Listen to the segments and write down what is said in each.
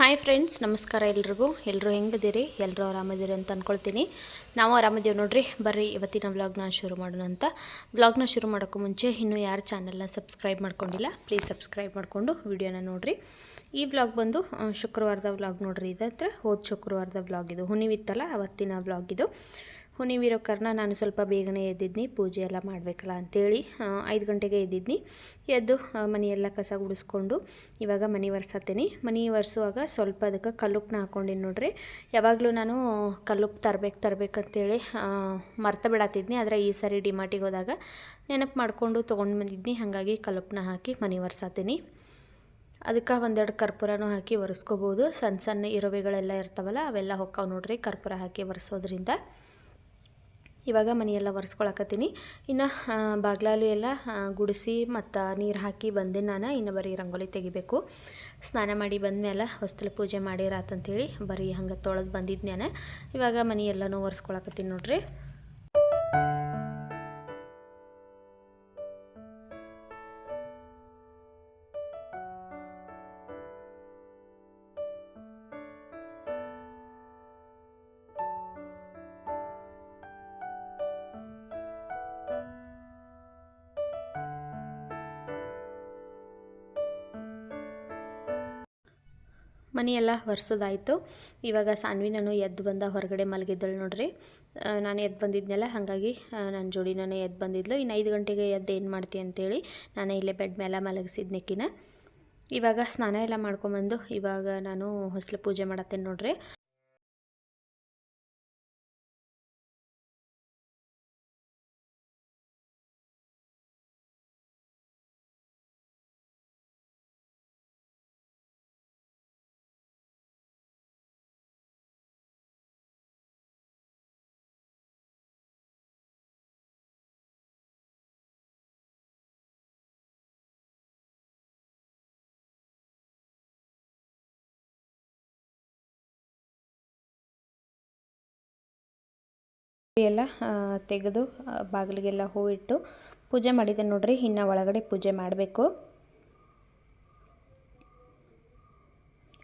Hi friends ನಮಸ್ಕಾರ ಎಲ್ರಿಗೂ. ಎಲ್ಲರೂ ಹೆಂಗಿದ್ದೀರಿ? ಎಲ್ಲರೂ ಆರಾಮದಿರಿ ಅಂತ ಅಂದ್ಕೊಳ್ತೀನಿ ನಾವು ಆರಾಮಿದ್ದೀವಿ ನೋಡ್ರಿ. ಬರ್ರಿ, ಇವತ್ತಿನ ವ್ಲಾಗ್ನ ಶುರು ಮಾಡೋಣ ಅಂತ. ವ್ಲಾಗ್ನ ಶುರು ಮಾಡೋಕ್ಕೂ ಮುಂಚೆ ಇನ್ನೂ ಯಾರು ಚಾನಲ್ನ ಸಬ್ಸ್ಕ್ರೈಬ್ ಮಾಡ್ಕೊಂಡಿಲ್ಲ ಪ್ಲೀಸ್ ಸಬ್ಸ್ಕ್ರೈಬ್ ಮಾಡಿಕೊಂಡು ವಿಡಿಯೋನ ನೋಡಿರಿ. ಈ ವ್ಲಾಗ್ ಬಂದು ಶುಕ್ರವಾರದ ವ್ಲಾಗ್ ನೋಡ್ರಿ. ಇದತ್ರ ಹೋದ ಶುಕ್ರವಾರದ ವ್ಲಾಗ್ ಇದು. ಹುಣಿವಿತ್ತಲ್ಲ ಅವತ್ತಿನ ವ್ಲಾಗ್ ಇದು. ಹುಣಿವಿರೋ ಕಾರಣ ನಾನು ಸ್ವಲ್ಪ ಬೇಗನೆ ಎದ್ದಿದ್ನಿ, ಪೂಜೆ ಎಲ್ಲ ಮಾಡಬೇಕಲ್ಲ ಅಂಥೇಳಿ ಐದು ಗಂಟೆಗೆ ಎದ್ದಿದ್ನಿ. ಎದ್ದು ಮನೆಯೆಲ್ಲ ಕಸ ಗುಡಿಸ್ಕೊಂಡು ಇವಾಗ ಮನೆ ಒರೆಸತ್ತೀನಿ. ಮನೆ ಒರೆಸುವಾಗ ಸ್ವಲ್ಪ ಅದಕ್ಕೆ ಕಲ್ಲುಪ್ಪನ್ನ ಹಾಕ್ಕೊಂಡಿನಿ ನೋಡ್ರಿ. ಯಾವಾಗಲೂ ನಾನು ಕಲ್ಲುಪ್ಪು ತರಬೇಕು ತರಬೇಕಂತೇಳಿ ಮರ್ತ ಬಿಡತ್ತಿದ್ನಿ ಆದರೆ ಈ ಸರಿ ಡಿಮಾರ್ಟಿಗೆ ಹೋದಾಗ ನೆನಪು ಮಾಡಿಕೊಂಡು ತೊಗೊಂಡು ಬಂದಿದ್ನಿ ಹಾಗಾಗಿ ಕಲ್ಲುಪ್ಪನ್ನ ಹಾಕಿ ಮನೆ ಒರೆಸತ್ತೀನಿ. ಅದಕ್ಕೆ ಒಂದೆರಡು ಕರ್ಪೂರನೂ ಹಾಕಿ ಒರೆಸ್ಕೋಬೋದು. ಸಣ್ಣ ಸಣ್ಣ ಇರುವೆಗಳೆಲ್ಲ ಇರ್ತಾವಲ್ಲ, ಅವೆಲ್ಲ ಹೊಕ್ಕಾವು ನೋಡ್ರಿ ಕರ್ಪೂರ ಹಾಕಿ ಒರೆಸೋದ್ರಿಂದ. ಇವಾಗ ಮನೆಯೆಲ್ಲ ಒರೆಸ್ಕೊಳಕತ್ತೀನಿ. ಇನ್ನು ಬಾಗ್ಲಾಲು ಎಲ್ಲ ಗುಡಿಸಿ ಮತ್ತು ನೀರು ಹಾಕಿ ಬಂದೆ ನಾನು. ಇನ್ನು ಬರೀ ರಂಗೋಲಿ ತೆಗಿಬೇಕು. ಸ್ನಾನ ಮಾಡಿ ಬಂದಮೇಲೆ ಹೊಸ್ತಲು ಪೂಜೆ ಮಾಡಿರಾತಂತೇಳಿ ಬರೀ ಹಂಗೆ ತೊಳೆದು ಬಂದಿದ್ದು ನಾನು ಇವಾಗ ಮನೆಯೆಲ್ಲನೂ ಒರೆಸ್ಕೊಳಕತ್ತೀನಿ ನೋಡ್ರಿ. ಮನೆಯೆಲ್ಲ ಒರೆಸೋದಾಯಿತು. ಇವಾಗ ಸಾನ್ವಿ ನಾನು ಎದ್ದು ಬಂದ ಹೊರಗಡೆ ಮಲಗಿದ್ದಳು ನೋಡ್ರಿ. ನಾನು ಎದ್ದು ಬಂದಿದ್ನಲ್ಲ, ಹಾಗಾಗಿ ನನ್ನ ಜೋಡಿ ನಾನು ಎದ್ದು ಬಂದಿದ್ಲು. ಇನ್ನು ಐದು ಗಂಟೆಗೆ ಎದ್ದು ಏನು ಮಾಡ್ತಿ ಅಂತೇಳಿ ನಾನು ಇಲ್ಲೇ ಬೆಡ್ ಮೇಲೆ ಮಲಗಿಸಿದ್ನಕ್ಕಿನ ಇವಾಗ ಸ್ನಾನ ಎಲ್ಲ ಮಾಡ್ಕೊಂಬಂದು ಇವಾಗ ನಾನು ಹೊಸಲು ಪೂಜೆ ಮಾಡತ್ತೇನೆ ನೋಡ್ರಿ. ಎಲ್ಲ ತೆಗೆದು ಬಾಗಿಲಿಗೆಲ್ಲ ಹೂವಿಟ್ಟು ಪೂಜೆ ಮಾಡಿದ್ದೆ ನೋಡ್ರಿ. ಇನ್ನು ಒಳಗಡೆ ಪೂಜೆ ಮಾಡಬೇಕು.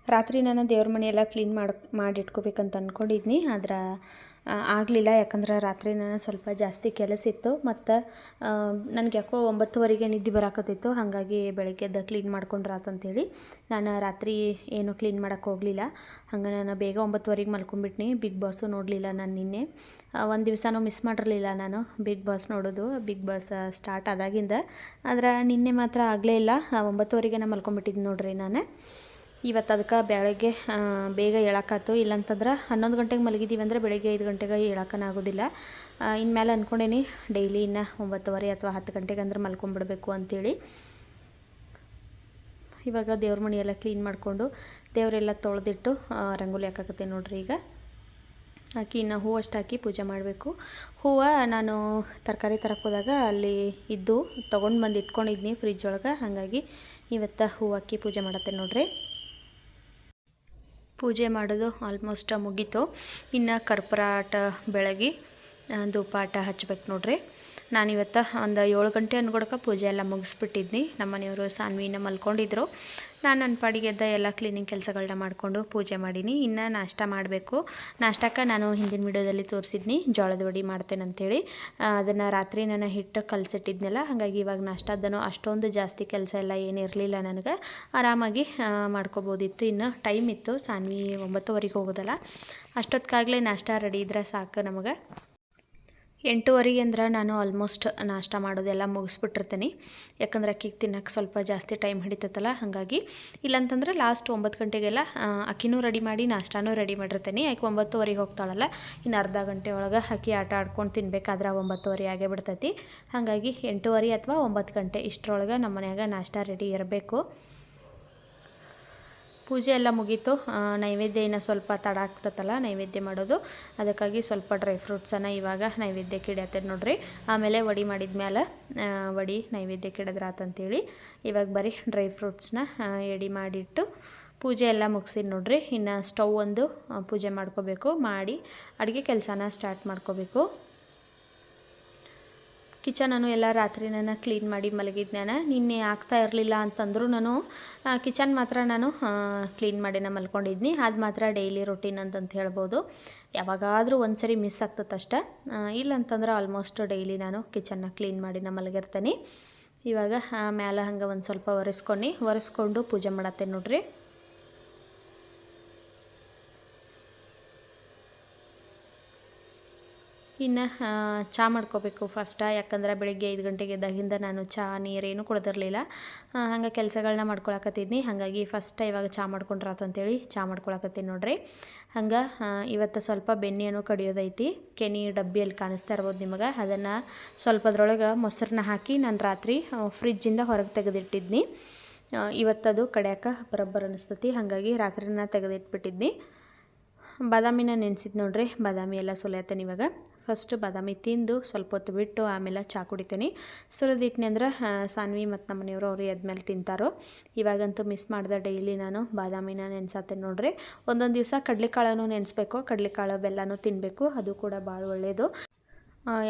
ರಾತ್ರಿ ನಾನು ದೇವ್ರ ಮನೆಯೆಲ್ಲ ಕ್ಲೀನ್ ಮಾಡಿ, ಮಾಡಿಟ್ಕೋಬೇಕಂತ ಅಂದ್ಕೊಂಡಿದ್ನಿ ಆದ್ರೆ ಆಗಲಿಲ್ಲ. ಯಾಕಂದ್ರೆ ರಾತ್ರಿ ನಾನು ಸ್ವಲ್ಪ ಜಾಸ್ತಿ ಕೆಲಸ ಇತ್ತು. ಮತ್ತು ನನಗೆ ಯಾಕೋ ಒಂಬತ್ತುವರೆಗೆ ನಿದ್ದೆ ಬರಾಕತ್ತಿತ್ತು. ಹಾಗಾಗಿ ಬೆಳಗ್ಗೆ ಎದ್ದು ಕ್ಲೀನ್ ಮಾಡ್ಕೊಂಡ್ರಾತಂತೇಳಿ ನಾನು ರಾತ್ರಿ ಏನು ಕ್ಲೀನ್ ಮಾಡೋಕ್ಕೆ ಹೋಗಲಿಲ್ಲ. ಹಂಗೆ ನಾನು ಬೇಗ ಒಂಬತ್ತುವರೆಗೆ ಮಲ್ಕೊಂಡ್ಬಿಟ್ನಿ. ಬಿಗ್ ಬಾಸು ನೋಡಲಿಲ್ಲ ನಾನು ನಿನ್ನೆ. ಒಂದು ದಿವಸನೂ ಮಿಸ್ ಮಾಡಿರಲಿಲ್ಲ ನಾನು ಬಿಗ್ ಬಾಸ್ ನೋಡೋದು. ಬಿಗ್ ಬಾಸ್ ಸ್ಟಾರ್ಟ್ ಆದಾಗಿಂದ. ಆದ್ರೆ ನಿನ್ನೆ ಮಾತ್ರ ಆಗಲೇ ಇಲ್ಲ. ಒಂಬತ್ತುವರೆಗೆ ನಾನು ಮಲ್ಕೊಂಡ್ಬಿಟ್ಟಿದ್ದು ನೋಡ್ರಿ ನಾನು. ಇವತ್ತು ಅದಕ್ಕೆ ಬೆಳಗ್ಗೆ ಬೇಗ ಹೇಳಕ್ಕಾಯ್ತು ಇಲ್ಲಂತಂದ್ರೆ ಹನ್ನೊಂದು ಗಂಟೆಗೆ ಮಲಗಿದ್ದೀವಿ ಅಂದರೆ ಬೆಳಗ್ಗೆ ಐದು ಗಂಟೆಗೆ ಹೇಳಕ್ಕನಾಗೋದಿಲ್ಲ ಇನ್ಮೇಲೆ ಅಂದ್ಕೊಂಡೇನಿ ಡೈಲಿ ಇನ್ನು ಒಂಬತ್ತುವರೆ ಅಥವಾ ಹತ್ತು ಗಂಟೆಗೆ ಅಂದ್ರೆ ಮಲ್ಕೊಂಡ್ಬಿಡ್ಬೇಕು ಅಂಥೇಳಿ ಇವಾಗ ದೇವ್ರ ಮನೆಯೆಲ್ಲ ಕ್ಲೀನ್ ಮಾಡಿಕೊಂಡು ದೇವರೆಲ್ಲ ತೊಳೆದಿಟ್ಟು ರಂಗೋಲಿ ಹಾಕಕತ್ತೆ ನೋಡ್ರಿ ಈಗ. ಹಾಕಿ ಇನ್ನು ಹೂವು ಅಷ್ಟು ಹಾಕಿ ಪೂಜೆ ಮಾಡಬೇಕು. ಹೂವು ನಾನು ತರಕಾರಿ ತರಕ್ಕೆ ಹೋದಾಗ ಅಲ್ಲಿ ಇದ್ದು ತೊಗೊಂಡು ಬಂದು ಇಟ್ಕೊಂಡಿದ್ನಿ ಫ್ರಿಜ್ ಒಳಗೆ. ಹಾಗಾಗಿ ಇವತ್ತು ಹೂವು ಹಾಕಿ ಪೂಜೆ ಮಾಡತ್ತೆ ನೋಡ್ರಿ. ಪೂಜೆ ಮಾಡೋದು ಆಲ್ಮೋಸ್ಟ್ ಮುಗೀತು. ಇನ್ನು ಕರ್ಪೂರಾಟ ಬೆಳಗಿ ಧೂಪಾಟ ಹಚ್ಬೇಕು ನೋಡ್ರಿ. ನಾನಿವತ್ತು ಒಂದು ಏಳು ಗಂಟೆ ಅನ್ಕೊಡಕ್ಕೆ ಪೂಜೆ ಎಲ್ಲ ಮುಗಿಸ್ಬಿಟ್ಟಿದ್ನಿ. ನಮ್ಮ ಮನೆಯವರು ಸಾನ್ವಿನ ಮಲ್ಕೊಂಡಿದ್ರು. ನಾನು ನನ್ನ ಪಾಡಿಗೆ ಎದ್ದ ಎಲ್ಲ ಕ್ಲೀನಿಂಗ್ ಕೆಲಸಗಳನ್ನ ಮಾಡಿಕೊಂಡು ಪೂಜೆ ಮಾಡೀನಿ. ಇನ್ನು ನಾಷ್ಟ ಮಾಡಬೇಕು. ನಾಷ್ಟಕ್ಕೆ ನಾನು ಹಿಂದಿನ ವಿಡಿಯೋದಲ್ಲಿ ತೋರಿಸಿದ್ನಿ. ಜೋಳದ ವಡಿ ಮಾಡ್ತೇನಂತೇಳಿ. ಅದನ್ನು ರಾತ್ರಿ ನಾನು ಹಿಟ್ಟು ಕಲಸಿಟ್ಟಿದ್ನಲ್ಲ, ಹಾಗಾಗಿ ಇವಾಗ ನಾಷ್ಟದನು ಅಷ್ಟೊಂದು ಜಾಸ್ತಿ ಕೆಲಸ ಎಲ್ಲ ಏನಿರಲಿಲ್ಲ ನನಗೆ. ಆರಾಮಾಗಿ ಮಾಡ್ಕೋಬೋದಿತ್ತು. ಇನ್ನು ಟೈಮ್ ಇತ್ತು. ಸಾನ್ವಿ ಒಂಬತ್ತುವರೆಗೆ ಹೋಗೋದಲ್ಲ. ಅಷ್ಟೊತ್ತಿಗಾಗಲೇ ನಾಷ್ಟ ರೆಡಿ ಇದ್ರೆ ಸಾಕು ನಮಗೆ. ಎಂಟೂವರೆಗೆ ಅಂದ್ರೆ ನಾನು ಆಲ್ಮೋಸ್ಟ್ ನಾಷ್ಟ ಮಾಡೋದೆಲ್ಲ ಮುಗಿಸ್ಬಿಟ್ಟಿರ್ತೀನಿ. ಯಾಕಂದ್ರೆ ಅಕ್ಕಿಗೆ ತಿನ್ನೋಕೆ ಸ್ವಲ್ಪ ಜಾಸ್ತಿ ಟೈಮ್ ಹಿಡಿತೈತಲ್ಲ, ಹಾಗಾಗಿ ಇಲ್ಲಂತಂದ್ರೆ ಲಾಸ್ಟ್ ಒಂಬತ್ತು ಗಂಟೆಗೆಲ್ಲ ಅಕ್ಕಿನೂ ರೆಡಿ ಮಾಡಿ ನಾಷ್ಟಾನೂ ರೆಡಿ ಮಾಡಿರ್ತೀನಿ. ಯಾಕೆ ಒಂಬತ್ತುವರೆಗೆ ಹೋಗ್ತಾಳಲ್ಲ, ಇನ್ನು ಅರ್ಧ ಗಂಟೆ ಒಳಗೆ ಅಕ್ಕಿ ಆಟ ಆಡ್ಕೊಂಡು ತಿನ್ಬೇಕಾದ್ರೆ ಒಂಬತ್ತುವರೆ ಆಗೇ ಬಿಡ್ತೈತಿ. ಹಾಗಾಗಿ ಎಂಟೂವರೆ ಅಥವಾ ಒಂಬತ್ತು ಗಂಟೆ ಇಷ್ಟರೊಳಗೆ ನಮ್ಮ ಮನ್ಯಾಗ ನಾಷ್ಟ ರೆಡಿ ಇರಬೇಕು. ಪೂಜೆ ಎಲ್ಲ ಮುಗೀತು. ನೈವೇದ್ಯ ಇನ್ನು ಸ್ವಲ್ಪ ತಡ ಆಗ್ತತಲ್ಲ ನೈವೇದ್ಯ ಮಾಡೋದು. ಅದಕ್ಕಾಗಿ ಸ್ವಲ್ಪ ಡ್ರೈ ಫ್ರೂಟ್ಸನ್ನು ಇವಾಗ ನೈವೇದ್ಯಕ್ಕೆ ಇಡತ್ತೇನೆ ನೋಡ್ರಿ. ಆಮೇಲೆ ವಡಿ ಮಾಡಿದ ಮೇಲೆ ವಡಿ ನೈವೇದ್ಯಕ್ಕೆ ಇಡದ್ರಾತಂತೇಳಿ ಇವಾಗ ಬರೀ ಡ್ರೈ ಫ್ರೂಟ್ಸ್ನ ಎಡಿ ಮಾಡಿಟ್ಟು ಪೂಜೆ ಎಲ್ಲ ಮುಗಿಸಿದ್ ನೋಡ್ರಿ. ಇನ್ನು ಸ್ಟವ್ ಒಂದು ಪೂಜೆ ಮಾಡ್ಕೋಬೇಕು. ಮಾಡಿ ಅಡುಗೆ ಕೆಲಸನ ಸ್ಟಾರ್ಟ್ ಮಾಡ್ಕೋಬೇಕು. ಕಿಚನನ್ನು ಎಲ್ಲ ರಾತ್ರಿ ನಾನು ಕ್ಲೀನ್ ಮಾಡಿ ಮಲಗಿದ್ನಾನ ನಿನ್ನೆ ಆಗ್ತಾ ಇರಲಿಲ್ಲ ಅಂತಂದರೂ ನಾನು ಕಿಚನ್ ಮಾತ್ರ ನಾನು ಕ್ಲೀನ್ ಮಾಡಿನ ಮಲ್ಕೊಂಡಿದ್ನಿ. ಅದು ಮಾತ್ರ ಡೈಲಿ ರೊಟೀನ್ ಅಂತಂತ ಹೇಳ್ಬೋದು. ಯಾವಾಗಾದರೂ ಒಂದು ಸರಿ ಮಿಸ್ ಆಗ್ತದೆ ಅಷ್ಟೆ. ಇಲ್ಲ ಅಂತಂದ್ರೆ ಆಲ್ಮೋಸ್ಟ್ ಡೈಲಿ ನಾನು ಕಿಚನ್ನ ಕ್ಲೀನ್ ಮಾಡಿನ ಮಲಗಿರ್ತೀನಿ. ಇವಾಗ ಮ್ಯಾಲೆ ಹಂಗೆ ಒಂದು ಸ್ವಲ್ಪ ಒರೆಸ್ಕೊಂಡು ಒರೆಸ್ಕೊಂಡು ಪೂಜೆ ಮಾಡತ್ತೆ ನೋಡ್ರಿ. ಇನ್ನು ಚಹಾ ಮಾಡ್ಕೋಬೇಕು ಫಸ್ಟ ಯಾಕಂದ್ರೆ ಬೆಳಿಗ್ಗೆ ಐದು ಗಂಟೆಗೆ ಎದ್ದಾಗಿಂದ ನಾನು ಚಹಾ ನೀರೇನು ಕುಡ್ದಿರಲಿಲ್ಲ. ಹಂಗೆ ಕೆಲಸಗಳನ್ನ ಮಾಡ್ಕೊಳಕತ್ತಿದ್ನಿ. ಹಾಗಾಗಿ ಫಸ್ಟ್ ಇವಾಗ ಚಹಾ ಮಾಡ್ಕೊಂಡ್ರಾತು ಅಂತೇಳಿ ಚಹಾ ಮಾಡ್ಕೊಳಕತ್ತೀನಿ ನೋಡ್ರಿ. ಹಂಗೆ ಇವತ್ತು ಸ್ವಲ್ಪ ಬೆಣ್ಣೆಯನ್ನು ಕಡಿಯೋದೈತಿ. ಕೆನಿ ಡಬ್ಬಿಯಲ್ಲಿ ಕಾಣಿಸ್ತಾ ಇರ್ಬೋದು ನಿಮಗೆ. ಅದನ್ನು ಸ್ವಲ್ಪದ್ರೊಳಗೆ ಮೊಸರನ್ನ ಹಾಕಿ ನಾನು ರಾತ್ರಿ ಫ್ರಿಜ್ಜಿಂದ ಹೊರಗೆ ತೆಗೆದಿಟ್ಟಿದ್ನಿ. ಇವತ್ತದು ಕಡ್ಯಾಕ ಬರೋಬ್ಬರ ಅನಿಸ್ತತಿ. ಹಾಗಾಗಿ ರಾತ್ರಿನ ತೆಗೆದಿಟ್ಬಿಟ್ಟಿದ್ನಿ. ಬಾದಾಮಿನ ನೆನೆಸಿದ್ ನೋಡ್ರಿ. ಬಾದಾಮಿ ಎಲ್ಲ ಸುಲಿಯತ್ತೇನೆ ಇವಾಗ. ಫಸ್ಟ್ ಬಾದಾಮಿ ತಿಂದು ಸ್ವಲ್ಪ ಹೊತ್ತು ಬಿಟ್ಟು ಆಮೇಲೆ ಚಹಾ ಕುಡಿತೀನಿ. ಸುರಿದಿಟ್ನಿ ಅಂದ್ರೆ ಸಾನ್ವಿ ಮತ್ತು ನಮ್ಮ ಮನೆಯವರು ಅವ್ರು ಎದ್ಮೇಲೆ ತಿಂತಾರೋ. ಇವಾಗಂತೂ ಮಿಸ್ ಮಾಡಿದೆ ಡೈಲಿ ನಾನು ಬಾದಾಮಿನ ನೆನೆಸತ್ತೆ ನೋಡ್ರಿ. ಒಂದೊಂದು ದಿವಸ ಕಡಲೆಕಾಳನ್ನು ನೆನೆಸ್ಬೇಕು, ಕಡಲೆಕಾಳು ಬೆಲ್ಲನೂ ತಿನ್ನಬೇಕು ಅದು ಕೂಡ ಭಾಳ ಒಳ್ಳೆಯದು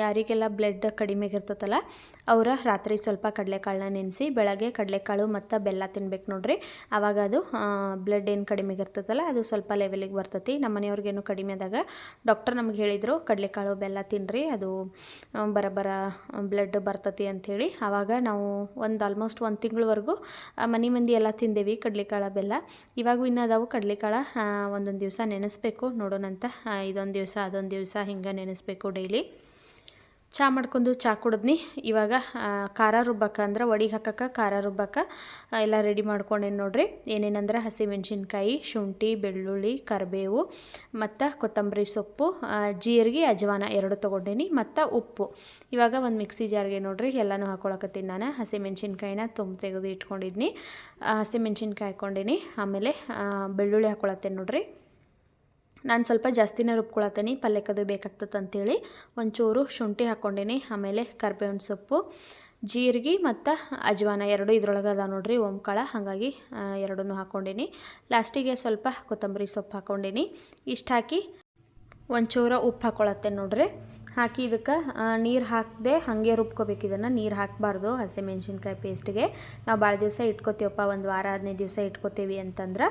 ಯಾರಿಗೆಲ್ಲ ಬ್ಲಡ್ ಕಡಿಮೆ ಇರ್ತದಲ್ಲ ಅವರ ರಾತ್ರಿ ಸ್ವಲ್ಪ ಕಡಲೆಕಾಳನ್ನ ನೆನೆಸಿ, ಬೆಳಗ್ಗೆ ಕಡಲೆಕಾಳು ಮತ್ತು ಬೆಲ್ಲ ತಿನ್ಬೇಕು ನೋಡ್ರಿ. ಆವಾಗ ಅದು ಬ್ಲಡ್ ಏನು ಕಡಿಮೆ ಇರ್ತದಲ್ಲ ಅದು ಸ್ವಲ್ಪ ಲೆವೆಲಿಗೆ ಬರ್ತೈತಿ. ನಮ್ಮ ಮನೆಯವ್ರಿಗೇನು ಕಡಿಮೆ ಆದಾಗ ಡಾಕ್ಟರ್ ನಮ್ಗೆ ಹೇಳಿದರು, ಕಡಲೆಕಾಳು, ಬೆಲ್ಲ ತಿನ್ನಿರಿ ಅದು ಬರಬರ ಬ್ಲಡ್ ಬರ್ತತಿ ಅಂಥೇಳಿ ಆವಾಗ ನಾವು ಒಂದು ಆಲ್ಮೋಸ್ಟ್ ಒಂದು ತಿಂಗಳವರೆಗೂ ಮನೆ ಮಂದಿ ಎಲ್ಲ ತಿಂದೇವಿ ಕಡಲೆಕಾಳು, ಬೆಲ್ಲ. ಇವಾಗ ಇನ್ನು ಅದಾವು ಕಡಲೆಕಾಳು ಒಂದೊಂದು ದಿವಸ ನೆನೆಸ್ಬೇಕು, ನೋಡೋಣಂತ. ಇದೊಂದು ದಿವಸ, ಅದೊಂದು ದಿವಸ ಹಿಂಗೆ ನೆನೆಸ್ಬೇಕು ಡೈಲಿ. ಚಹಾ ಮಾಡ್ಕೊಂಡು ಚಹಾ ಕುಡಿದ್ನಿ. ಇವಾಗ ಖಾರ ರುಬ್ಬಕ್ಕೆ ಅಂದ್ರೆ ಒಡಿಗೆ ಹಾಕಕ್ಕೆ ಖಾರ ರುಬ್ಬಕ್ಕೆ ಎಲ್ಲ ರೆಡಿ ಮಾಡ್ಕೊಂಡೇನು ನೋಡ್ರಿ. ಏನೇನಂದ್ರೆ ಹಸಿಮೆಣ್ಸಿನ್ಕಾಯಿ, ಶುಂಠಿ, ಬೆಳ್ಳುಳ್ಳಿ, ಕರಿಬೇವು, ಮತ್ತು ಕೊತ್ತಂಬರಿ ಸೊಪ್ಪು ಜೀರಿಗೆ, ಅಜವಾನ ಎರಡು ತೊಗೊಂಡೇನಿ, ಮತ್ತು ಉಪ್ಪು. ಇವಾಗ ಒಂದು ಮಿಕ್ಸಿ ಜಾರ್ಗೆ ನೋಡ್ರಿ, ಎಲ್ಲನೂ ಹಾಕೊಳಕತ್ತೀನಿ ನಾನು. ಹಸಿಮೆಣ್ಸಿನ್ಕಾಯಿನ ತುಂಬ ತೆಗೆದು ಇಟ್ಕೊಂಡಿದ್ನಿ. ಹಸಿಮೆಣ್ಸಿನ್ಕಾಯಿ ಹಾಕ್ಕೊಂಡೀನಿ ಆಮೇಲೆ ಬೆಳ್ಳುಳ್ಳಿ ಹಾಕೊಳತ್ತೇನೆ ನೋಡ್ರಿ. ನಾನು ಸ್ವಲ್ಪ ಜಾಸ್ತಿನೇ ರುಬ್ಕೊಳತ್ತೀನಿ, ಪಲ್ಯಕ್ಕದು ಬೇಕಾಗ್ತದೆ ಅಂತೇಳಿ. ಒಂಚೂರು ಶುಂಠಿ ಹಾಕ್ಕೊಂಡೀನಿ, ಆಮೇಲೆ ಕರ್ಬೇವಿನ ಸೊಪ್ಪು, ಜೀರಿಗೆ ಮತ್ತು ಅಜ್ವಾನ ಎರಡು ಇದ್ರೊಳಗೆ ಅದ ನೋಡ್ರಿ, ಓಂಕಾಳ. ಹಾಗಾಗಿ ಎರಡನ್ನೂ ಹಾಕ್ಕೊಂಡೀನಿ. ಲಾಸ್ಟಿಗೆ ಸ್ವಲ್ಪ ಕೊತ್ತಂಬರಿ ಸೊಪ್ಪು ಹಾಕ್ಕೊಂಡೀನಿ. ಇಷ್ಟು ಹಾಕಿ ಒಂಚೂರು ಉಪ್ಪು ಹಾಕ್ಕೊಳತ್ತೆ ನೋಡ್ರಿ. ಹಾಕಿ ಇದಕ್ಕೆ ನೀರು ಹಾಕದೆ ಹಾಗೆ ರುಬ್ಕೋಬೇಕು ಇದನ್ನು. ನೀರು ಹಾಕಬಾರ್ದು ಹಸಿಮೆಣ್ಸಿನ್ಕಾಯಿ ಪೇಸ್ಟ್ಗೆ. ನಾವು ಭಾಳ ದಿವಸ ಇಟ್ಕೋತೀವಪ್ಪ, ಒಂದು ವಾರ ಹದಿನೈದು ದಿವಸ ಇಟ್ಕೋತೀವಿ ಅಂತಂದ್ರೆ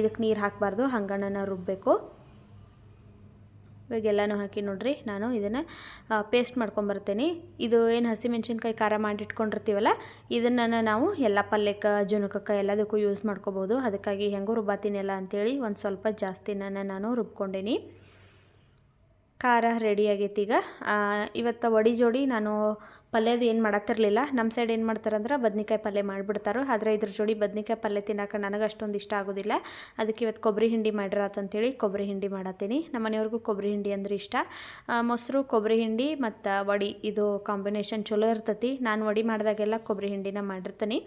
ಇದಕ್ಕೆ ನೀರು ಹಾಕಬಾರ್ದು, ಹಂಗಣ್ಣನ ರುಬ್ಬಬೇಕು ಇವಾಗೆಲ್ಲನೂ ಹಾಕಿ ನೋಡ್ರಿ, ನಾನು ಇದನ್ನು ಪೇಸ್ಟ್ ಮಾಡ್ಕೊಂಬರ್ತೀನಿ. ಇದು ಏನು ಹಸಿಮೆಣ್ಸಿನ್ಕಾಯಿ ಖಾರ ಮಾಡಿಟ್ಕೊಂಡಿರ್ತೀವಲ್ಲ ಇದನ್ನು ನಾವು ಎಲ್ಲ ಪಲ್ಯಕ್ಕೆ, ಜುನುಕಕ್ಕೆ ಎಲ್ಲದಕ್ಕೂ ಯೂಸ್ ಮಾಡ್ಕೋಬೋದು. ಅದಕ್ಕಾಗಿ ಹೆಂಗೂ ರುಬ್ಬಾತೀನಲ್ಲ ಅಂಥೇಳಿ ಒಂದು ಸ್ವಲ್ಪ ಜಾಸ್ತಿನ ನಾನು ರುಬ್ಕೊಂಡೀನಿ. ಖಾರ ರೆಡಿ ಆಗೈತಿ ಈಗ. ಇವತ್ತು ವಡಿ ಜೋಡಿ ನಾನು ಪಲ್ಯದು ಏನು ಮಾಡತ್ತಿರಲಿಲ್ಲ. ನಮ್ಮ ಸೈಡ್ ಏನು ಮಾಡ್ತಾರಂದ್ರೆ ಬದ್ನಿಕಾಯಿ ಪಲ್ಯ ಮಾಡಿಬಿಡ್ತಾರೋ. ಆದರೆ ಇದ್ರ ಜೋಡಿ ಬದ್ನಿಕಾಯಿ ಪಲ್ಯ ತಿನ್ನೋಕೆ ನನಗೆ ಅಷ್ಟೊಂದು ಇಷ್ಟ ಆಗೋದಿಲ್ಲ. ಅದಕ್ಕೆ ಇವತ್ತು ಕೊಬ್ಬರಿ ಹಿಂಡಿ ಮಾಡಿರತ್ತಂತೇಳಿ ಕೊಬ್ಬರಿ ಹಿಂಡಿ ಮಾಡತ್ತೀನಿ. ನಮ್ಮ ಮನೆಯವ್ರಿಗೂ ಕೊಬ್ಬರಿ ಹಿಂಡಿ ಅಂದ್ರೆ ಇಷ್ಟ. ಮೊಸರು ಕೊಬ್ಬರಿ ಹಿಂಡಿ ಮತ್ತು ವಡಿ. ಇದು ಕಾಂಬಿನೇಷನ್ ಚಲೋ ಇರ್ತೈತಿ. ನಾನು ವಡಿ ಮಾಡಿದಾಗೆಲ್ಲ ಕೊಬ್ಬರಿ ಹಿಂಡಿನ ಮಾಡಿರ್ತೀನಿ.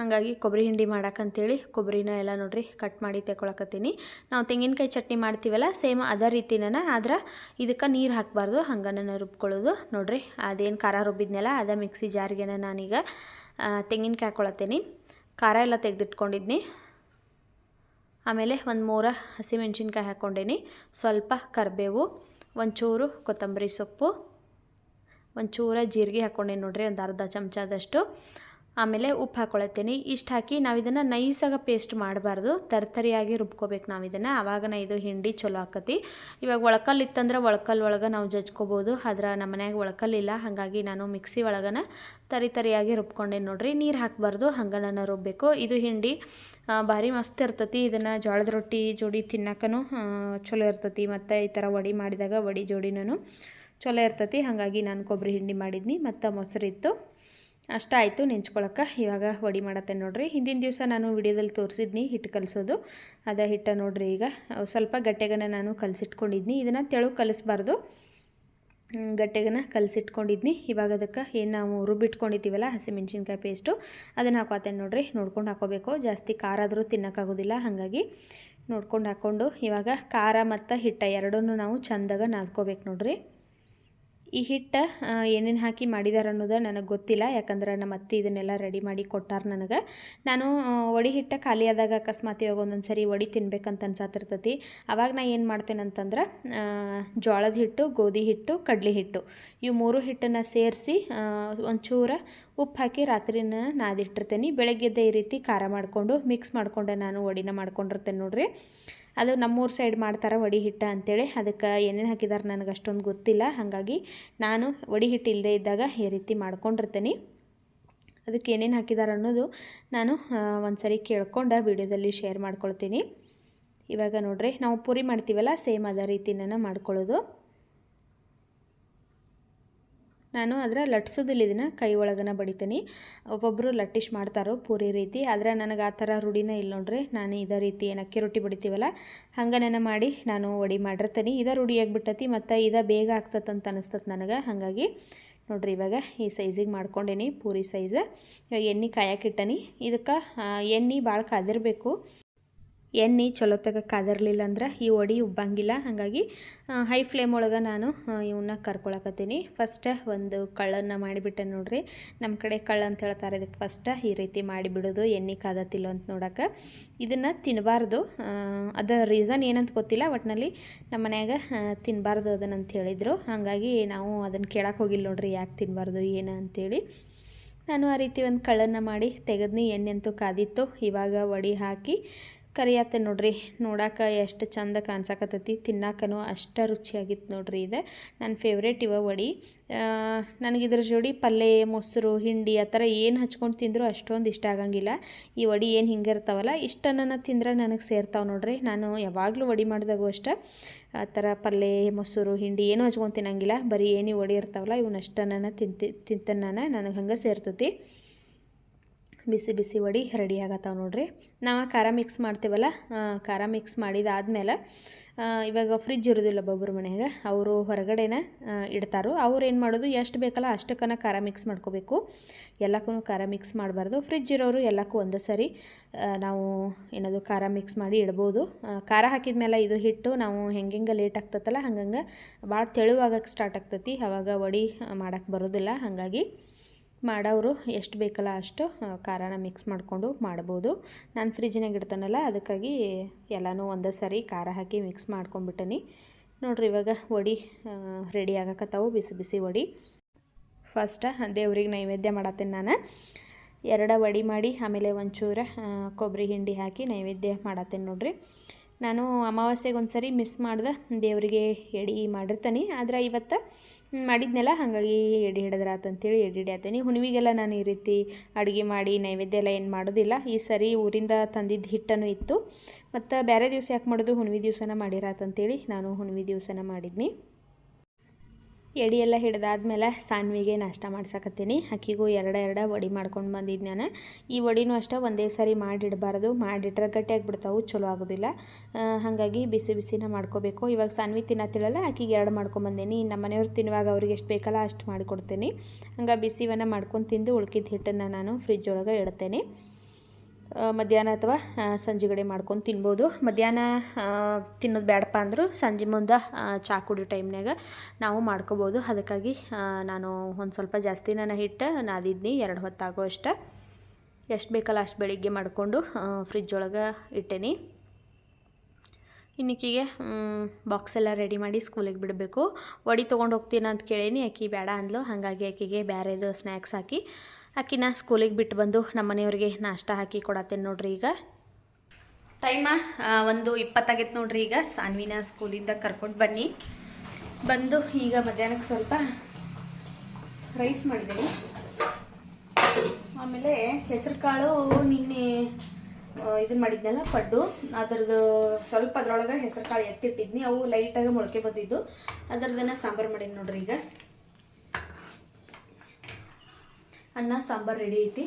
ಹಾಗಾಗಿ ಕೊಬ್ಬರಿ ಹಿಂಡಿ ಮಾಡೋಕ್ಕಂತೇಳಿ ಕೊಬ್ಬರಿನ ಎಲ್ಲ ನೋಡ್ರಿ ಕಟ್ ಮಾಡಿ ತೆಕ್ಕೊಳಕತ್ತೀನಿ. ನಾವು ತೆಂಗಿನಕಾಯಿ ಚಟ್ನಿ ಮಾಡ್ತೀವಲ್ಲ ಸೇಮ್ ಅದೇ ರೀತಿನ ಆದ್ರೆ ಇದಕ್ಕೆ ನೀರು ಹಾಕಬಾರ್ದು ಹಂಗನ ರುಬ್ಕೊಳ್ಳೋದು. ನೋಡ್ರಿ, ಅದೇನು ಖಾರ ರುಬ್ಬಿದ್ನಲ್ಲ, ಅದೇ ಮಿಕ್ಸಿ ಜಾರಿಗೆನ ನಾನೀಗ ತೆಂಗಿನಕಾಯಿ ಹಾಕ್ಕೊಳತ್ತೀನಿ ಖಾರ ಎಲ್ಲ ತೆಗೆದಿಟ್ಕೊಂಡಿದ್ನಿ. ಆಮೇಲೆ ಒಂದು ಮೂರ ಹಸಿಮೆಣ್ಸಿನ್ಕಾಯಿ ಹಾಕ್ಕೊಂಡೀನಿ ಸ್ವಲ್ಪ ಕರಿಬೇವು, ಒಂಚೂರು ಕೊತ್ತಂಬರಿ ಸೊಪ್ಪು, ಒಂಚೂರ ಜೀರಿಗೆ ಹಾಕ್ಕೊಂಡೇನಿ ನೋಡ್ರಿ, ಒಂದು ಅರ್ಧ ಚಮಚದಷ್ಟು ಆಮೇಲೆ ಉಪ್ಪು ಹಾಕ್ಕೊಳತ್ತೀನಿ ಇಷ್ಟು ಹಾಕಿ ನಾವು ಇದನ್ನು ನೈಸಾಗಿ ಪೇಸ್ಟ್ ಮಾಡಬಾರ್ದು. ತರ್ತರಿಯಾಗಿ ರುಬ್ಕೋಬೇಕು ನಾವು ಇದನ್ನು ಆವಾಗ ಇದು ಹಿಂಡಿ ಚಲೋ ಆಕತಿ. ಇವಾಗ ಒಳಕಲ್ ಇತ್ತಂದ್ರೆ ಒಳಕಲ್ ಒಳಗೆ ನಾವು ಜಜ್ಕೋಬೋದು. ಆದ್ರೆ ನಮ್ಮ ಮನ್ಯಾಗ ಒಳಕಲ್ಲಿಲ್ಲ ಹಾಗಾಗಿ ನಾನು ಮಿಕ್ಸಿ ಒಳಗನ ತರಿ ತರಿಯಾಗಿ ರುಬ್ಕೊಂಡೇನು ನೋಡ್ರಿ. ನೀರು ಹಾಕಬಾರ್ದು. ಹಂಗೆ ನಾನು ರುಬ್ಬಬೇಕು ಇದು ಹಿಂಡಿ ಭಾರಿ ಮಸ್ತ್ ಇರ್ತತಿ. ಇದನ್ನು ಜೋಳದ ರೊಟ್ಟಿ ಜೋಡಿ ತಿನ್ನಕ್ಕೂ ಚಲೋ ಇರ್ತತಿ. ಮತ್ತು ಈ ಥರ ವಡಿ ಮಾಡಿದಾಗ ವಡಿ ಜೋಡಿನೂ ಚಲೋ ಇರ್ತತಿ. ಹಾಗಾಗಿ ನಾನು ಕೊಬ್ಬರಿ ಹಿಂಡಿ ಮಾಡಿದ್ನಿ. ಮತ್ತು ಮೊಸರಿತ್ತು ಅಷ್ಟಾಯಿತು ನೆಂಚ್ಕೊಳಕ್ಕೆ ಇವಾಗ ವಡಿ ಮಾಡತ್ತೆ ನೋಡ್ರಿ. ಹಿಂದಿನ ದಿವಸ ನಾನು ವಿಡಿಯೋದಲ್ಲಿ ತೋರಿಸಿದ್ನಿ ಹಿಟ್ಟು ಕಲಿಸೋದು. ಅದ ಹಿಟ್ಟ ನೋಡ್ರಿ ಈಗ. ಸ್ವಲ್ಪ ಗಟ್ಟೆಗನ ನಾನು ಕಲಸಿಟ್ಕೊಂಡಿದ್ನಿ. ಇದನ್ನು ತೆಳು ಕಲಿಸ್ಬಾರ್ದು. ಗಟ್ಟೆಗನ ಕಲಸಿಟ್ಕೊಂಡಿದ್ನಿ. ಇವಾಗ ಅದಕ್ಕೆ ಏನು ನಾವು ರುಬ್ಬಿಟ್ಕೊಂಡಿದ್ದೀವಲ್ಲ ಹಸಿಮೆಣ್ಸಿನ್ಕಾಯಿ ಪೇಸ್ಟು, ಅದನ್ನು ಹಾಕೋತೇನೆ ನೋಡ್ರಿ. ನೋಡ್ಕೊಂಡು ಹಾಕೋಬೇಕು. ಜಾಸ್ತಿ ಖಾರ ಆದರೂ ತಿನ್ನೋಕ್ಕಾಗೋದಿಲ್ಲ ಹಾಗಾಗಿ ನೋಡ್ಕೊಂಡು ಹಾಕ್ಕೊಂಡು ಇವಾಗ ಖಾರ ಮತ್ತು ಹಿಟ್ಟ ಎರಡನ್ನೂ ನಾವು ಚೆಂದಾಗ ನಾದ್ಕೋಬೇಕು ನೋಡ್ರಿ. ಈ ಹಿಟ್ಟು ಏನೇನು ಹಾಕಿ ಮಾಡಿದಾರೆ ಅನ್ನೋದು ನನಗೆ ಗೊತ್ತಿಲ್ಲ. ಯಾಕಂದ್ರೆ ನಮ್ಮ ಅತ್ತೆ ಇದನ್ನೆಲ್ಲ ರೆಡಿ ಮಾಡಿ ಕೊಟ್ಟಾರ ನನಗೆ. ನಾನು ಒಡಿ ಹಿಟ್ಟು ಖಾಲಿ ಆದಾಗ ಅಕಸ್ಮಾತ್ ಇವಾಗ ಒಂದೊಂದು ಸರಿ ಒಡಿ ತಿನ್ಬೇಕಂತ ಅನ್ಸಾತಿರ್ತೈತಿ. ಅವಾಗ ನಾ ಏನು ಮಾಡ್ತೇನೆ ಅಂತಂದ್ರೆ ಜೋಳದ ಹಿಟ್ಟು, ಗೋಧಿ ಹಿಟ್ಟು, ಕಡಲೆ ಹಿಟ್ಟು ಇವು ಮೂರು ಹಿಟ್ಟನ್ನು ಸೇರಿಸಿ ಒಂಚೂರು ಉಪ್ಪು ಹಾಕಿ ರಾತ್ರಿನ ನಾದಿಟ್ಟಿರ್ತೇನೆ. ಬೆಳಗ್ಗೆದ್ದೇ ಈ ರೀತಿ ಖಾರ ಮಾಡಿಕೊಂಡು ಮಿಕ್ಸ್ ಮಾಡಿಕೊಂಡೆ ನಾನು ಒಡಿನ ಮಾಡ್ಕೊಂಡಿರ್ತೇನೆ ನೋಡ್ರಿ. ಅದು ನಮ್ಮೂರು ಸೈಡ್ ಮಾಡ್ತಾರೆ ವಡಿ ಹಿಟ್ಟು ಅಂತೇಳಿ. ಅದಕ್ಕೆ ಏನೇನು ಹಾಕಿದ್ದಾರೆ ನನಗೆ ಅಷ್ಟೊಂದು ಗೊತ್ತಿಲ್ಲ. ಹಾಗಾಗಿ ನಾನು ವಡಿ ಹಿಟ್ಟು ಇಲ್ಲದೆ ಇದ್ದಾಗ ಈ ರೀತಿ ಮಾಡ್ಕೊಂಡಿರ್ತೀನಿ. ಅದಕ್ಕೆ ಏನೇನು ಹಾಕಿದ್ದಾರೆ ಅನ್ನೋದು ನಾನು ಒಂದು ಸರಿ ಕೇಳ್ಕೊಂಡು ವಿಡಿಯೋದಲ್ಲಿ ಶೇರ್ ಮಾಡ್ಕೊಳ್ತೀನಿ. ಇವಾಗ ನೋಡ್ರಿ, ನಾವು ಪೂರಿ ಮಾಡ್ತೀವಲ್ಲ, ಸೇಮ್ ಅದೇ ರೀತಿನ ಮಾಡ್ಕೊಳ್ಳೋದು. ನಾನು ಅದರ ಲಟ್ಸೋದಿಲ್ಲ ಇದನ್ನು, ಕೈ ಒಳಗನ ಬಡಿತೀನಿ. ಒಬ್ಬೊಬ್ಬರು ಲಟ್ಟಿಶ್ ಮಾಡ್ತಾರೋ ಪೂರಿ ರೀತಿ, ಆದರೆ ನನಗೆ ಆ ಥರ ರೂಢಿನೇ ಇಲ್ಲ ನೋಡ್ರಿ. ನಾನು ಇದೇ ರೀತಿ ಏನು ಅಕ್ಕಿ ರೊಟ್ಟಿ ಬಡಿತೀವಲ್ಲ ಹಂಗನ ಮಾಡಿ ನಾನು ಒಡಿ ಮಾಡಿರ್ತೀನಿ. ಇದೇ ರೂಢಿಯಾಗಿಬಿಟ್ಟತಿ ಮತ್ತು ಇದೇ ಬೇಗ ಆಗ್ತದಂತ ಅನಿಸ್ತದೆ ನನಗೆ. ಹಾಗಾಗಿ ನೋಡ್ರಿ ಇವಾಗ ಈ ಸೈಜಿಗೆ ಮಾಡ್ಕೊಂಡೇನಿ ಪೂರಿ ಸೈಜ್ ಇವಾಗ ಎಣ್ಣೆ ಕಾಯಕ್ಕಿಟ್ಟನಿ ಇದಕ್ಕೆ ಎಣ್ಣೆ ಭಾಳ ಕಾದಿರಬೇಕು. ಎಣ್ಣೆ ಚಲೋ ತಗ ಕಾದಿರಲಿಲ್ಲ ಅಂದ್ರೆ ಈ ಒಡಿ ಉಬ್ಬಂಗಿಲ್ಲ. ಹಾಗಾಗಿ ಹೈ ಫ್ಲೇಮ್ ಒಳಗೆ ನಾನು ಇವನ್ನ ಕರ್ಕೊಳಕತ್ತೀನಿ. ಫಸ್ಟ್ ಒಂದು ಕಳ್ಳನ್ನು ಮಾಡಿಬಿಟ್ಟೆ ನೋಡ್ರಿ. ನಮ್ಮ ಕಡೆ ಕಳ್ಳ ಅಂತ ಹೇಳ್ತಾರೆ ಇದಕ್ಕೆ ಫಸ್ಟ್ ಈ ರೀತಿ ಮಾಡಿಬಿಡೋದು, ಎಣ್ಣೆ ಕಾದತ್ತಿಲ್ಲ ಅಂತ ನೋಡೋಕೆ. ಇದನ್ನು ತಿನ್ನಬಾರ್ದು ಅದರ ರೀಸನ್ ಏನಂತ ಗೊತ್ತಿಲ್ಲ ಒಟ್ಟಿನಲ್ಲಿ ನಮ್ಮ ಮನ್ಯಾಗ ತಿನ್ನಬಾರ್ದು ಅದನ್ನಂತ ಹೇಳಿದರು. ಹಾಗಾಗಿ ನಾವು ಅದನ್ನು ಕೇಳಕ್ಕೆ ಹೋಗಿಲ್ಲ ನೋಡ್ರಿ, ಯಾಕೆ ತಿನ್ನಬಾರ್ದು ಏನು ಅಂತೇಳಿ. ನಾನು ಆ ರೀತಿ ಒಂದು ಕಳ್ಳನ್ನು ಮಾಡಿ ತೆಗೆದ್ನಿ. ಎಣ್ಣೆ ಅಂತೂ ಕಾದಿತ್ತು. ಇವಾಗ ವಡಿ ಹಾಕಿ ಕರಿಯತ್ತೆ ನೋಡ್ರಿ, ನೋಡಾಕ ಎಷ್ಟು ಚಂದ ಕಾಣ್ಸಕತ್ತೈತಿ, ತಿನ್ನಾಕನು ಅಷ್ಟ ರುಚಿಯಾಗಿತ್ತು ನೋಡ್ರಿ ಇದು. ನನ್ನ ಫೇವ್ರೇಟ್ ಇವ ವಡಿ. ನನಗೆ ಇದ್ರ ಜೋಡಿ ಪಲ್ಯ ಮೊಸರು, ಹಿಂಡಿ ಆ ಥರ ಏನು ಹಚ್ಕೊಂಡು ತಿಂದರೂ ಅಷ್ಟೊಂದು ಇಷ್ಟ ಆಗಂಗಿಲ್ಲ. ಈ ವಡಿ ಏನು ಹಿಂಗೆ ಇರ್ತಾವಲ್ಲ ಇಷ್ಟನ್ನ ತಿಂದ್ರೆ ನನಗೆ ಸೇರ್ತಾವೆ ನೋಡ್ರಿ. ನಾನು ಯಾವಾಗಲೂ ವಡಿ ಮಾಡಿದಾಗೂ ಅಷ್ಟೇ. ಆ ಥರ ಪಲ್ಯ ಮೊಸರು, ಹಿಂಡಿ ಏನೂ ಹಚ್ಕೊಂಡು ತಿನ್ನಂಗಿಲ್ಲ. ಬರೀ ಏನು ವಡಿ ಇರ್ತಾವಲ್ಲ ಇವನ್ನಷ್ಟನ್ನ ತಿಂತಿ ತಿಂತ ನಾನು ನನಗೆ ಹಂಗೆ ಸೇರ್ತೈತಿ. ಬಿಸಿ ಬಿಸಿ ವಡಿ ರೆಡಿ ಆಗತ್ತಾವೆ ನೋಡ್ರಿ. ನಾವು ಖಾರ ಮಿಕ್ಸ್ ಮಾಡ್ತೀವಲ್ಲ ಖಾರ ಮಿಕ್ಸ್ ಮಾಡಿದಾದ್ಮೇಲೆ ಇವಾಗ ಫ್ರಿಜ್ ಇರೋದಿಲ್ಲ ಒಬ್ಬೊಬ್ಬರ ಮನ್ಯಾಗ, ಅವರು ಹೊರಗಡೆನ ಇಡ್ತಾರೋ. ಅವ್ರು ಏನು ಮಾಡೋದು, ಎಷ್ಟು ಬೇಕಲ್ಲ ಅಷ್ಟಕ್ಕನ ಖಾರ ಮಿಕ್ಸ್ ಮಾಡ್ಕೋಬೇಕು. ಎಲ್ಲಕ್ಕೂ ಖಾರ ಮಿಕ್ಸ್ ಮಾಡಬಾರ್ದು. ಫ್ರಿಜ್ ಇರೋರು ಎಲ್ಲಕ್ಕೂ ಒಂದು ಸರಿ ನಾವು ಏನದು ಖಾರ ಮಿಕ್ಸ್ ಮಾಡಿ ಇಡ್ಬೋದು. ಖಾರ ಹಾಕಿದ ಮೇಲೆ ಇದು ಹಿಟ್ಟು, ನಾವು ಹೆಂಗೆ ಲೇಟ್ ಆಗ್ತತ್ತಲ್ಲ ಹಂಗಂಗೆ ಭಾಳ ತೆಳುವಾಗಕ್ಕೆ ಸ್ಟಾರ್ಟ್ ಆಗ್ತೈತಿ. ಅವಾಗ ವಡಿ ಮಾಡೋಕ್ಕೆ ಬರೋದಿಲ್ಲ. ಹಾಗಾಗಿ ಮಾಡೋರು ಎಷ್ಟು ಬೇಕಲ್ಲ ಅಷ್ಟು ಖಾರನ ಮಿಕ್ಸ್ ಮಾಡಿಕೊಂಡು ಮಾಡ್ಬೋದು. ನಾನು ಫ್ರಿಜ್ನಾಗ ಇಡ್ತಾನಲ್ಲ, ಅದಕ್ಕಾಗಿ ಎಲ್ಲನೂ ಒಂದೇ ಸರಿ ಖಾರ ಹಾಕಿ ಮಿಕ್ಸ್ ಮಾಡ್ಕೊಂಬಿಟ್ಟನಿ ನೋಡ್ರಿ ಇವಾಗ ವಡಿ ರೆಡಿ ಆಗಕತ್ತಾವು, ಬಿಸಿ ಬಿಸಿ ವಡಿ. ಫಸ್ಟ್ ದೇವ್ರಿಗೆ ನೈವೇದ್ಯ ಮಾಡತ್ತೇನೆ ನಾನು. ಎರಡ ವಡಿ ಮಾಡಿ, ಆಮೇಲೆ ಒಂಚೂರು ಕೊಬ್ಬರಿ ಹಿಂಡಿ ಹಾಕಿ ನೈವೇದ್ಯ ಮಾಡತ್ತೇನೆ ನೋಡ್ರಿ. ನಾನು ಅಮಾವಾಸ್ಯೆಗೆ ಒಂದು ಸರಿ ಮಿಸ್ ಮಾಡ್ದೆ, ದೇವರಿಗೆ ಎಡಿ ಮಾಡಿರ್ತೀನಿ. ಆದ್ರೆ ಇವತ್ತು ಮಾಡಿದ್ನೆಲ್ಲ, ಹಾಗಾಗಿ ಎಡಿ ಹಿಡಿದ್ರಾತಂತೇಳಿ ಎಡಿ ಹಿಡಿಯತ್ತೀನಿ ಹುಣವಿಗೆಲ್ಲ ನಾನು ಈ ರೀತಿ ಅಡುಗೆ ಮಾಡಿ, ನೈವೇದ್ಯ ಎಲ್ಲ ಏನು ಮಾಡೋದಿಲ್ಲ. ಈ ಸರಿ ಊರಿಂದ ತಂದಿದ್ದ ಹಿಟ್ಟನ್ನು ಇತ್ತು. ಮತ್ತು ಬೇರೆ ದಿವಸ ಯಾಕೆ ಮಾಡೋದು? ಹುಣವಿ ದಿವಸನ ಮಾಡಿರಾತಂತೇಳಿ ನಾನು ಹುಣವಿ ದಿವಸನ ಮಾಡಿದ್ನಿ. ಎಡಿ ಎಲ್ಲ ಹಿಡ್ದಾದ್ಮೇಲೆ ಸಾನ್ವಿಗೆ ನಾಷ್ಟ ಮಾಡ್ಸಕತ್ತೀನಿ. ಅಕ್ಕಿಗೂ ಎರಡ ಎರಡು ವಡಿ ಮಾಡ್ಕೊಂಡು ಬಂದಿದ್ದು ನಾನು. ಈ ವಡಿನೂ ಅಷ್ಟೇ ಒಂದೇ ಸಾರಿ ಮಾಡಿಡಬಾರ್ದು. ಮಾಡಿಟ್ರೆ ಗಟ್ಟಿಯಾಗಿ ಬಿಡ್ತಾವು ಚಲೋ ಆಗೋದಿಲ್ಲ. ಹಾಗಾಗಿ ಬಿಸಿ ಬಿಸಿನ ಮಾಡ್ಕೋಬೇಕು. ಇವಾಗ ಸಾನ್ವಿ ತಿನ್ನತ್ತಿಳಲ್ಲ, ಅಕ್ಕಿಗೆ ಎರಡು ಮಾಡ್ಕೊಂಬಂದೀನಿ ನಮ್ಮ ಮನೆಯವ್ರು ತಿನ್ನುವಾಗ ಅವ್ರಿಗೆ ಎಷ್ಟು ಬೇಕಲ್ಲ ಅಷ್ಟು ಮಾಡಿಕೊಡ್ತೀನಿ. ಹಂಗೆ ಬಿಸಿವನ್ನ ಮಾಡ್ಕೊಂಡು ತಿಂದು, ಉಳ್ಕಿದ ಹಿಟ್ಟನ್ನು ನಾನು ಫ್ರಿಜ್ ಒಳಗೆ ಇಡ್ತೇನೆ. ಮಧ್ಯಾಹ್ನ ಅಥವಾ ಸಂಜೆ ಸಂಜೆಗಡೆ ಮಾಡ್ಕೊಂಡು ತಿನ್ಬೋದು. ಮಧ್ಯಾಹ್ನ ತಿನ್ನೋದು ಬೇಡಪ್ಪ ಅಂದರೂ ಸಂಜೆ ಮುಂದೆ ಚಾ ಕುಡಿಯೋ ಟೈಮ್ನಾಗ ನಾವು ಮಾಡ್ಕೋಬೋದು. ಅದಕ್ಕಾಗಿ ನಾನು ಒಂದು ಸ್ವಲ್ಪ ಜಾಸ್ತಿ ನಾನು ಹಿಟ್ಟು ನಾದಿದ್ನಿ, ಎರಡು ಹೊತ್ತಾಗೋ ಅಷ್ಟು. ಎಷ್ಟು ಬೇಕಲ್ಲ ಅಷ್ಟು ಬೆಳಿಗ್ಗೆ ಮಾಡಿಕೊಂಡು ಫ್ರಿಜ್ ಒಳಗೆ ಇಟ್ಟೇನಿ. ಬಾಕ್ಸ್ ಎಲ್ಲ ರೆಡಿ ಮಾಡಿ ಸ್ಕೂಲಿಗೆ ಬಿಡಬೇಕು. ಒಡಿ ತೊಗೊಂಡು ಹೋಗ್ತೀನಿ ಅಂತ ಕೇಳೀನಿ ಆಕಿ ಬೇಡ ಅಂದ್ಲು. ಹಾಗಾಗಿ ಆಕಿಗೆ ಬೇರೆದು ಸ್ನ್ಯಾಕ್ಸ್ ಹಾಕಿ ಆಕಿನ ಸ್ಕೂಲಿಗೆ ಬಿಟ್ಟು ಬಂದು ನಮ್ಮ ಮನೆಯವ್ರಿಗೆ ನಾಷ್ಟ ಹಾಕಿ ಕೊಡತ್ತೇನೆ ನೋಡ್ರಿ ಈಗ. ಟೈಮ ಒಂದು ಇಪ್ಪತ್ತಾಗೈತೆ ನೋಡ್ರಿ ಈಗ. ಸಾನ್ವಿನ ಸ್ಕೂಲಿಂದ ಕರ್ಕೊಂಡು ಬನ್ನಿ. ಬಂದು ಈಗ ಮಧ್ಯಾಹ್ನಕ್ಕೆ ಸ್ವಲ್ಪ ರೈಸ್ ಮಾಡಿದ್ದೀನಿ. ಆಮೇಲೆ ಹೆಸರು ಕಾಳು ನಿನ್ನೆ ಇದನ್ನು ಮಾಡಿದ್ನಲ್ಲ ಪಡ್ಡು. ಅದರದ್ದು ಸ್ವಲ್ಪ ಅದ್ರೊಳಗೆ ಹೆಸರು ಕಾಳು ಎತ್ತಿಟ್ಟಿದ್ನಿ. ಅವು ಲೈಟಾಗಿ ಮೊಳಕೆ ಬಂದಿದ್ದು. ಅದರದನ್ನ ಸಾಂಬಾರು ಮಾಡೀನಿ ನೋಡ್ರಿ ಈಗ. ಅನ್ನ, ಸಾಂಬಾರು ರೆಡಿ ಐತಿ.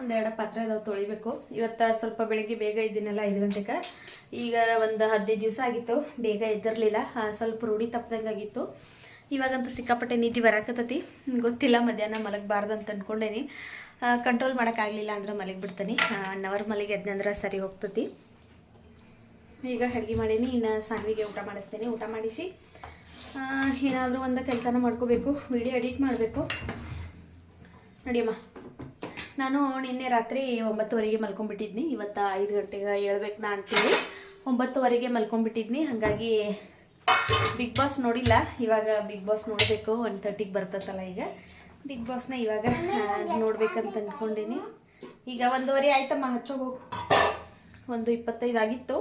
ಒಂದೆರಡು ಪಾತ್ರೆ ಅದಾವೆ ತೊಳಿಬೇಕು. ಇವತ್ತು ಸ್ವಲ್ಪ ಬೆಳಿಗ್ಗೆ ಬೇಗ ಇದ್ದೀನಲ್ಲ ಐದು ಗಂಟೆಗೆ ಈಗ ಒಂದು ಹದಿನೈದು ದಿವಸ ಆಗಿತ್ತು. ಬೇಗ ಎದ್ದಿರಲಿಲ್ಲ. ಸ್ವಲ್ಪ ರೂಢಿ ತಪ್ಪದಂಗಾಗಿತ್ತು ಇವಾಗಂತೂ ಸಿಕ್ಕಾಪಟ್ಟೆ ನೀತಿ ಬರಾಕತ್ತತಿ. ಗೊತ್ತಿಲ್ಲ, ಮಧ್ಯಾಹ್ನ ಮಲಗಬಾರ್ದು ಅಂತ ಅಂದ್ಕೊಂಡೇನಿ ಕಂಟ್ರೋಲ್ ಮಾಡೋಕ್ಕಾಗಲಿಲ್ಲ ಅಂದ್ರೆ ಮಲಗಿಬಿಡ್ತೀನಿ. ಒನ್ ಅವರ್ ಮಲಗಿ ಎದ್ನಂದ್ರೆ ಸರಿ ಹೋಗ್ತತಿ. ಈಗ ಅಡ್ಗೆ ಮಾಡೀನಿ. ಇನ್ನು ಸಾನ್ವಿಗೆ ಊಟ ಮಾಡಿಸ್ತೇನೆ. ಊಟ ಮಾಡಿಸಿ ಏನಾದರೂ ಒಂದು ಕೆಲಸನ ಮಾಡ್ಕೋಬೇಕು. ವಿಡಿಯೋ ಎಡಿಟ್ ಮಾಡಬೇಕು. ನಡಿಯಮ್ಮ. ನಾನು ನಿನ್ನೆ ರಾತ್ರಿ ಒಂಬತ್ತುವರೆಗೆ ಮಲ್ಕೊಂಡ್ಬಿಟ್ಟಿದ್ನಿ. ಇವತ್ತು ಐದು ಗಂಟೆಗೆ ಹೇಳ್ಬೇಕು ನಾ ಅಂತೇಳಿ ಒಂಬತ್ತುವರೆಗೆ ಮಲ್ಕೊಂಡ್ಬಿಟ್ಟಿದ್ನಿ. ಹಾಗಾಗಿ ಬಿಗ್ ಬಾಸ್ ನೋಡಿಲ್ಲ. ಇವಾಗ ಬಿಗ್ ಬಾಸ್ ನೋಡಬೇಕು. ಒನ್ ತರ್ಟಿಗೆ ಬರ್ತತ್ತಲ್ಲ ಈಗ. ಬಿಗ್ ಬಾಸ್ನ ಇವಾಗ ನೋಡ್ಬೇಕಂತ ಅಂದ್ಕೊಂಡೀನಿ ಈಗ ಒಂದೂವರೆ ಆಯ್ತಮ್ಮ ಹಚ್ಚೋಗು ಒಂದು ಇಪ್ಪತ್ತೈದು ಆಗಿತ್ತು.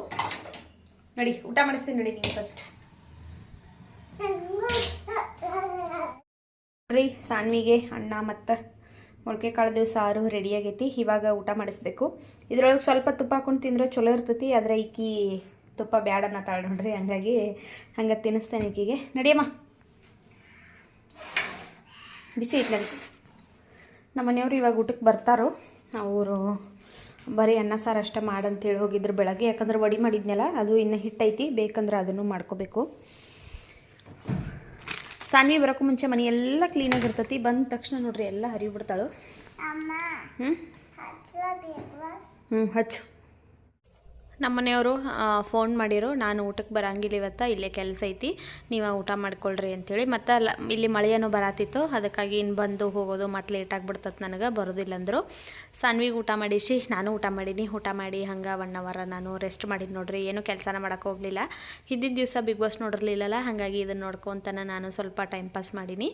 ನಡಿ ಊಟ ಮಾಡಿಸ್ತೀನಿ ನಡಿ ನೀವು ಫಸ್ಟ್ ರೀ ಸಾನ್ವಿಗೆ ಅಣ್ಣ ಮತ್ತು ಮೊಳಕೆ ಕಾಳು ಸಾರು ರೆಡಿ ಆಗೈತಿ. ಇವಾಗ ಊಟ ಮಾಡಿಸ್ಬೇಕು. ಇದ್ರೊಳಗೆ ಸ್ವಲ್ಪ ತುಪ್ಪ ಹಾಕೊಂಡು ತಿಂದ್ರೆ ಚಲೋ ಇರ್ತೈತಿ. ಆದರೆ ಈಕಿ ತುಪ್ಪ ಬ್ಯಾಡನ್ನ ತಾಳ ನೋಡ್ರಿ. ಹಂಗಾಗಿ ಹಂಗೆ ತಿನ್ನಿಸ್ತೇನೆ ಈಕಿಗೆ. ನಡಿಯಮ್ಮ. ಬಿಸಿ ಐತ್ಲ ನಮ್ಮ ಮನೆಯವರು ಇವಾಗ ಊಟಕ್ಕೆ ಬರ್ತಾರೋ, ಅವರು ಬರೀ ಅನ್ನ, ಸಾರು ಅಷ್ಟೇ ಮಾಡಂತೇಳಿ ಹೋಗಿದ್ರು ಬೆಳಗ್ಗೆ. ಯಾಕಂದ್ರೆ ವಡಿ ಮಾಡಿದ್ನಲ್ಲ, ಅದು ಇನ್ನು ಹಿಟ್ಟೈತಿ ಬೇಕಂದ್ರೆ ಅದನ್ನು ಮಾಡ್ಕೋಬೇಕು. ಸಾನ್ವಿ ಬರೋಕ್ಕೂ ಮುಂಚೆ ಮನೆ ಎಲ್ಲ ಕ್ಲೀನಾಗಿರ್ತೈತಿ ಬಂದ ತಕ್ಷಣ ನೋಡ್ರಿ ಎಲ್ಲ ಹರಿಬಿಡ್ತಾಳು. ಹ್ಞೂ ಹ್ಞೂ ಹಚ್ಚು. ನಮ್ಮ ಮನೆಯವರು ಫೋನ್ ಮಾಡಿರು, ನಾನು ಊಟಕ್ಕೆ ಬರಂಗಿಲ್ಲ ಇವತ್ತು, ಇಲ್ಲೇ ಕೆಲಸ ಐತಿ, ನೀವು ಊಟ ಮಾಡ್ಕೊಳ್ರಿ ಅಂತೇಳಿ. ಮತ್ತು ಮತ್ತೆ ಇಲ್ಲಿ ಮಳೆಯೂ ಬರಾತಿತ್ತು, ಅದಕ್ಕಾಗಿ ಇನ್ನು ಬಂದು ಹೋಗೋದು ಮತ್ತು ಲೇಟ್ ಬಿಡ್ತತ್ತು ನನಗೆ, ಬರೋದಿಲ್ಲ ಅಂದರು. ಸಾನ್ವಿಗೆ ಊಟ ಮಾಡಿಸಿ ನಾನು ಊಟ ಮಾಡೀನಿ, ಊಟ ಮಾಡಿ, ಹಂಗೆ ಒನ್ ಅವರ ನಾನು ರೆಸ್ಟ್ ಮಾಡಿದ್ದು ನೋಡ್ರಿ, ಏನೂ ಕೆಲಸನ ಮಾಡೋಕೆ ಹೋಗಲಿಲ್ಲ. ಹಿಂದಿನ ದಿವಸ ಬಿಗ್ ಬಾಸ್ ನೋಡಿರ್ಲಿಲ್ಲಲ್ಲ, ಹಾಗಾಗಿ ಇದನ್ನು ನೋಡ್ಕೊತಾನೆ ನಾನು ಸ್ವಲ್ಪ ಟೈಮ್ ಪಾಸ್ ಮಾಡೀನಿ.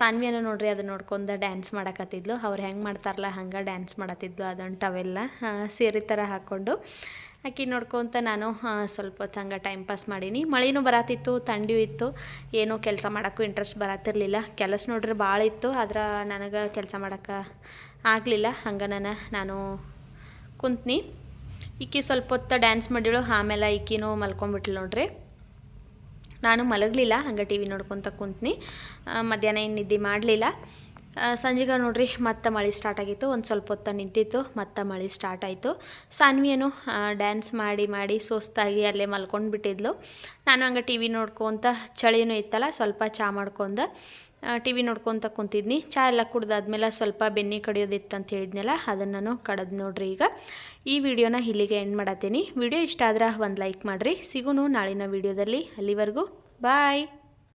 ಸಾನ್ವಿಯನ್ನು ನೋಡ್ರಿ ಅದನ್ನ ನೋಡ್ಕೊಂಡು ಡ್ಯಾನ್ಸ್ ಮಾಡಕತ್ತಿದ್ಲು. ಅವ್ರು ಹೆಂಗೆ ಮಾಡ್ತಾರಲ್ಲ, ಹಂಗೆ ಡ್ಯಾನ್ಸ್ ಮಾಡತ್ತಿದ್ಲು ಅದನ್ನು ಟವೆಲ್ಲ ಸೀರೆ ಥರ ಹಾಕ್ಕೊಂಡು ಆಕಿ ನೋಡ್ಕೊತ ನಾನು ಸ್ವಲ್ಪ ಹೊತ್ತು ಹಂಗೆ ಟೈಮ್ ಪಾಸ್ ಮಾಡೀನಿ. ಮಳೆನೂ ಬರತ್ತಿತ್ತು ಥಂಡಿಯೂ ಇತ್ತು. ಏನೂ ಕೆಲಸ ಮಾಡೋಕ್ಕೂ ಇಂಟ್ರೆಸ್ಟ್ ಬರತ್ತಿರಲಿಲ್ಲ ಕೆಲಸ ನೋಡ್ರಿ ಭಾಳ ಇತ್ತು, ಆದ್ರೆ ನನಗೆ ಕೆಲಸ ಮಾಡೋಕ್ಕೆ ಆಗಲಿಲ್ಲ. ಹಂಗೆ ನಾನು ನಾನು ಕುಂತ್ನಿ. ಈಕಿ ಸ್ವಲ್ಪ ಹೊತ್ತು ಡ್ಯಾನ್ಸ್ ಮಾಡಿಳು, ಆಮೇಲೆ ಈಕಿನೂ ಮಲ್ಕೊಂಡ್ಬಿಟ್ಲು ನೋಡ್ರಿ. ನಾನು ಮಲಗಲಿಲ್ಲ, ಹಂಗೆ ಟಿ ವಿ ನೋಡ್ಕೊತ ಕುಂತ್ನಿ. ಮಧ್ಯಾಹ್ನ ಏನು ನಿದ್ದೆ ಮಾಡಲಿಲ್ಲ. ಸಂಜೆಗೆ ನೋಡ್ರಿ, ಮತ್ತೆ ಮಳೆ ಸ್ಟಾರ್ಟ್ ಆಗಿತ್ತು, ಒಂದು ಸ್ವಲ್ಪ ಹೊತ್ತ ನಿಂತಿತ್ತು, ಮತ್ತೆ ಮಳೆ ಸ್ಟಾರ್ಟ್ ಆಯಿತು. ಸಾನ್ವಿಯನು ಡ್ಯಾನ್ಸ್ ಮಾಡಿ ಮಾಡಿ ಸುಸ್ತಾಗಿ ಅಲ್ಲೇ ಮಲ್ಕೊಂಡು ಬಿಟ್ಟಿದ್ಲು. ನಾನು ಹಂಗೆ ಟಿ ವಿ ನೋಡ್ಕೊತ, ಚಳಿನೂ ಇತ್ತಲ್ಲ, ಸ್ವಲ್ಪ ಚಹಾ ಮಾಡ್ಕೊಂಡ ಟಿ ವಿ ನೋಡ್ಕೊತ ಕುಂತಿದ್ನಿ. ಚಾ ಎಲ್ಲ ಕುಡ್ದಾದ್ಮೇಲೆ ಸ್ವಲ್ಪ ಬೆನ್ನಿ ಕಡಿಯೋದಿತ್ತು ಅಂತ ಹೇಳಿದ್ನಲ್ಲ, ಅದನ್ನು ನಾನು ಕಡದ್ ನೋಡ್ರಿ ಈಗ. ಈ ವಿಡಿಯೋನ ಇಲ್ಲಿಗೆ ಎಂಡ್ ಮಾಡತ್ತೀನಿ. ವಿಡಿಯೋ ಇಷ್ಟ ಆದ್ರೆ ಒಂದು ಲೈಕ್ ಮಾಡಿರಿ. ಸಿಗುನು ನಾಳಿನ ವಿಡಿಯೋದಲ್ಲಿ ಅಲ್ಲಿವರೆಗೂ. ಬಾಯ್